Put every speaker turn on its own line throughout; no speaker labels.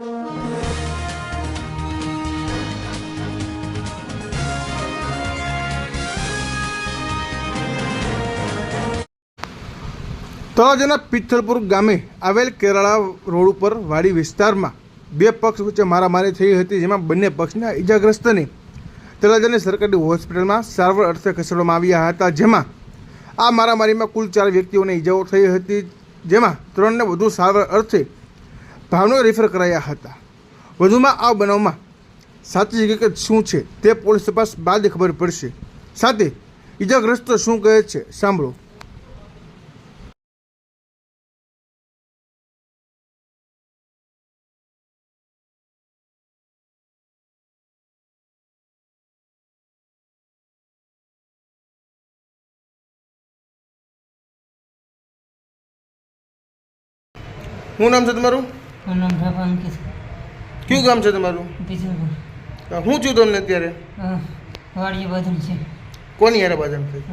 તળાજાના પિથલપુર ગામે આવેલ કેરાળા રોડ ઉપર વાડી વિસ્તારમાં બે પક્ષ વચ્ચે મારામારી થઈ હતી, જેમાં બંને પક્ષના ઈજાગ્રસ્તને તળાજાની સરકારી હોસ્પિટલમાં સારવાર અર્થે ખસેડવામાં આવ્યા હતા, જેમાં આ મારામારીમાં કુલ ચાર વ્યક્તિઓને ઈજાઓ થઈ હતી, જેમાં ત્રણને વધુ સારવાર અર્થે ભાવનગર રેફર કરાયા હતા. વધુમાં આ બનાવમાં સાચી હકીકત શું છે તે પોલીસ તપાસ બાદ ખબર પડશે. સાથે ઈજાગ્રસ્તો શું કહે છે સાંભળો. શું નામ છે તમારું?
મારું નામ પ્રભા અંકિત
કયું ગામ છે તમારું?
બીજલપુર.
હું છું તમને અત્યારે?
વાડીએ બાજુ છે.
કોની યારે બાજન થઈ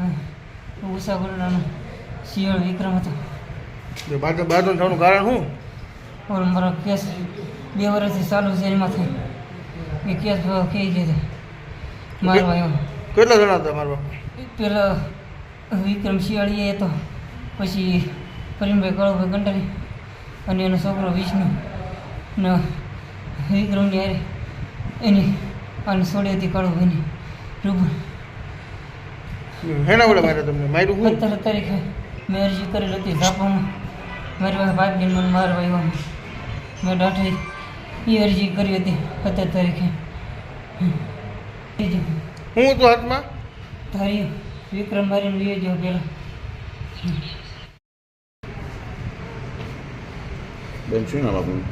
ઉષા ગોરડાનો શિયાળ વિક્રમ હતો.
બાજુ બાજુ થવાનું કારણ શું?
ઓર મારો કેસ બે વર્ષથી ચાલુ છે એમાં થઈ એ કેસ કહી ગયો મારવા આવ્યો
કેટલા જણા હતા મારવા
પેલો વિક્રમ શિયાળીએ હતો. પછી પ્રેમભાઈ કળુભાઈ કંટારી અને એનો છોકરો વિષ્ણુ. ને વિક્રમની હારે એની અને છોડી હતી બની. રૂબરૂ
હેના વડે મારે તમને? માર્યું હું?
સત્તર તારીખે મેં અરજી કરેલ હતી જાપામાં મારી પાસે પાઇપ લઈને મને મારવા આવ્યો મેં દાઠી એ અરજી કરી હતી સત્તર તારીખે.
હું તો હાથમાં?
તારી વિક્રમ મારીને લઈ જાઉં પેલા.
બેન શું નામ આપણું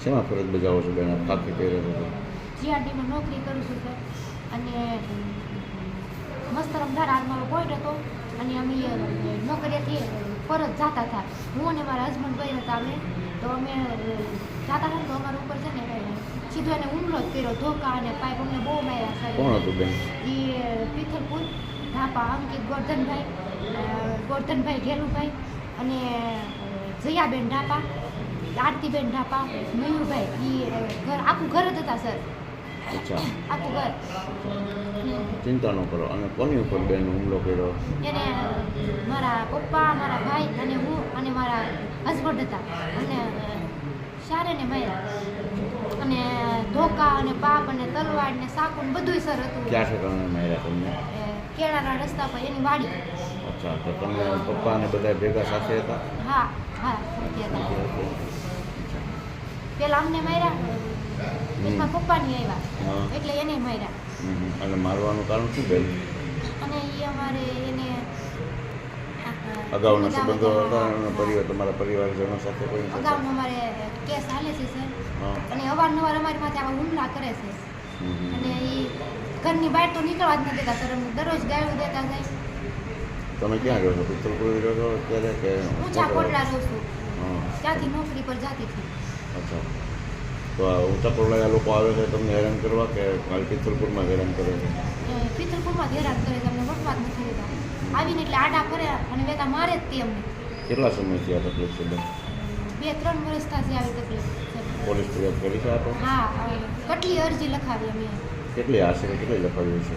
શેમાં ફરજ બજાવો છો બેન આપ કાપી પહેરે છો
જીઆરડીમાં નોકરી કરું છું સર અને મસ્તરમધાર હાલ મારો પોઈન્ટ હતો અને અમે નોકરીએથી ફરજ જતા હતા હું અને મારા હસબન્ડ ગયા હતા અમે તો અમે જતા હતા તો અમારા ઉપર છે ને સીધો એને હુમલો જ કર્યો ધોકા અને પાઇપ અમને બહુ માર્યા
કોણ હતું બેન
એ પિથલપુર ધાપા અંકિત ગોરધનભાઈ ગોર્ધનભાઈ ઘેલુભાઈ અને જયાબેન ઢાપા આરતીબેન ઢાપા મયુરભાઈ એ ઘર આખું ઘર જ હતા સર. આખું ઘર.
ચિંતા ન કરો. અને કોની ઉપર બેન હુમલો કર્યો?
એને મારા પપ્પા મારા ભાઈ અને હું અને મારા હસબન્ડ હતા. અને સારે ને માર્યા. અને ધોકા અને પાપ અને તલવાર ને સાકુ ને બધુંય સર હતું.
ક્યાં માર્યા તમને?
કેળાના રસ્તા પર એની વાડી.
અચ્છા તો તમે પપ્પા અને બધા ભેગા સાથે હતા?
હા હા પેલા અમને માર્યા એમાં પપ્પાની. આવ્યા એટલે એને માર્યા.
અને મારવાનું કારણ શું બેન
અને એ અમારે એને
અગાઉના સંબંધો હતા અને પરિવાર તમારા પરિવારજનો સાથે કોઈ
અગાઉ અમારે કેસ હાલે છે સર. અને અવારનવાર અમારી માથે આવા હુમલા કરે છે. અને ઘરની બહાર તો નીકળવા જ નથી દેતા સર અમને દરરોજ ગાયું દેતા જાય.
તમે ક્યાં રહ્યો છો? પિત્તલપુર રહ્યો છો અત્યારે કે
ઊંચા ચાકોટલા રહું છું. ત્યાંથી નોકરી પર જાતી હતી
અચ્છા. તો આ ઊંચા લોકો આવે છે તમને હેરાન કરવા કે કાલ પિત્તલપુરમાં હેરાન કરે છે?
પિત્તલપુરમાં હેરાન કરે છે અમને વટવા જ નથી દેતા આવીને એટલે આડા કરે અને વેતા મારે જ તે અમને.
કેટલા સમયથી આ તકલીફ છે
બે ત્રણ વર્ષ થશે આવી તકલીફ.
પોલીસ ફરિયાદ કરી છે આપણે
હા કેટલી અરજી લખાવી અમે?
કેટલી આશરે કેટલી લખાવી છે?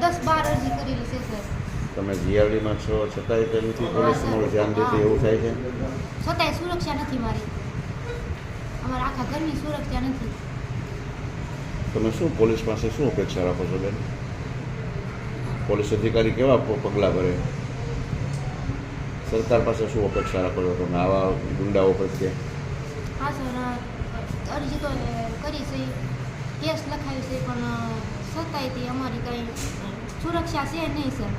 દસ બાર અરજી કરેલી છે સર.
તમે જીઆરડીમાં છો છતાંય તેનું નથી પોલીસ
હા,
તમારું
સર.
ધ્યાન દેતી એવું થાય છે?
છતાંય સુરક્ષા નથી મારી. અમારા આખા ઘરની સુરક્ષા નથી.
તમે શું પોલીસ પાસે શું અપેક્ષા રાખો છો બેન? પોલીસ અધિકારી કેવા પગલાં ભરે? સરકાર પાસે શું અપેક્ષા રાખો છો? તમે આવા ગુંડાઓ પ્રત્યે
હા સર. અરજી તો કરી છે. કેસ લખાવી છે પણ સતાઈથી અમારી કાંઈ સુરક્ષા છે નહીં સર.